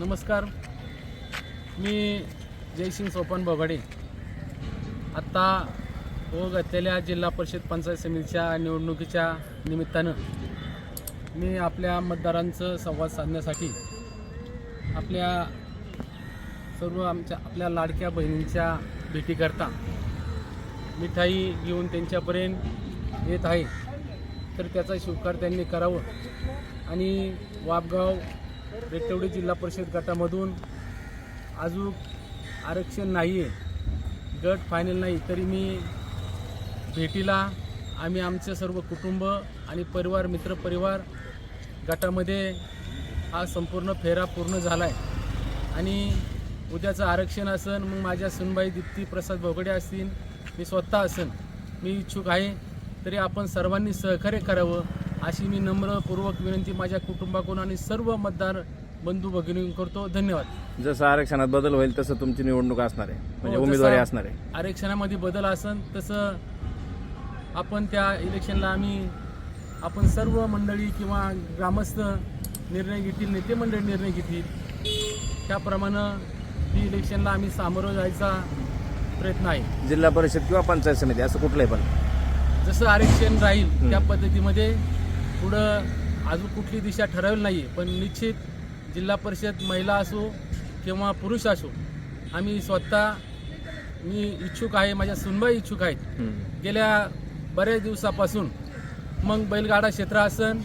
नमस्कार. मी जयसिंग सोपान बगाडे आत्ता व घातलेल्या जिल्हा परिषद पंचायत समितीच्या निवडणुकीच्या निमित्तानं मी आपल्या मतदारांचं संवाद साधण्यासाठी आपल्या सर्व आमच्या आपल्या लाडक्या बहिणींच्या भेटीकरता मिठाई घेऊन त्यांच्यापर्यंत येत आहे. तर त्याचा स्वीकार त्यांनी करावं. आणि वापगाव रेटवडी जिल्हा परिषद गटामधून अजून आरक्षण नाही आहे गट फायनल नाही तरी मी भेटीला आम्ही आमचे सर्व कुटुंब आणि परिवार मित्रपरिवार गटामध्ये हा संपूर्ण फेरा पूर्ण झाला आहे आणि उद्याचं आरक्षण असन मग माझ्या सुनबाई दीप्ती प्रसाद भोगडे असतील मी स्वतः असन मी इच्छुक आहे तरी आपण सर्वांनी सहकार्य करावं अशी मी नम्रपूर्वक विनंती माझ्या कुटुंबाकडून आणि सर्व मतदार बंधू भगिनी करतो. धन्यवाद. जसं आरक्षणात बदल होईल तसं तुमची निवडणूक असणार आहे. म्हणजे हो, उमेदवारी असणार आहे. आरक्षणामध्ये बदल असन तसं आपण त्या इलेक्शनला आम्ही आपण सर्व मंडळी किंवा ग्रामस्थ निर्णय घेतील नेते मंडळी निर्णय घेतील. त्याप्रमाणे ही इलेक्शनला आम्ही सामोरं जायचा प्रयत्न आहे जिल्हा परिषद किंवा पंचायत समिती असं कुठलंही पण जसं आरक्षण राहील. त्या पद्धतीमध्ये पुढं अजून कुठली दिशा ठरवली नाही पण निश्चित जिल्हा परिषद महिला असो किंवा पुरुष असो आम्ही स्वतः मी इच्छुक आहे माझ्या सुनबाई इच्छुक आहेत. गेल्या बऱ्याच दिवसापासून मग बैलगाडा क्षेत्र असन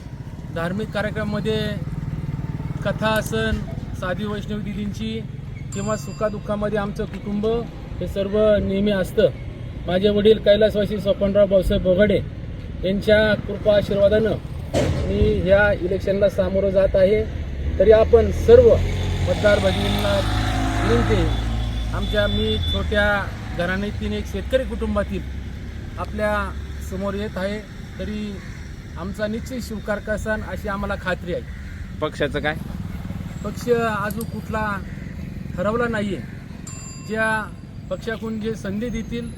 धार्मिक कार्यक्रमामध्ये कथा असन साधी वैष्णवी दिदींची किंवा सुखादुःखामध्ये आमचं कुटुंब हे सर्व नेहमी असतं. माझे वडील कैलासवासी स्वपनराव भाऊसाहेब बोघडे यांच्या कृपा आशीर्वादानं मी ह्या इलेक्शनला सामोरं जात आहे. तरी आपण सर्व मतदार भगिनींना विनंती आमच्या मी छोट्या घराण्यातील एक शेतकरी कुटुंबातील आपल्यासमोर येत आहे. तरी आमचा निश्चित स्वीकार अशी आम्हाला खात्री आहे. पक्षाचं काय? पक्ष अजून कुठला ठरवला नाही आहे ज्या पक्षाकडून जे संधी देतील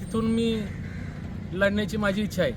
तिथून मी लढण्याची माझी इच्छा आहे.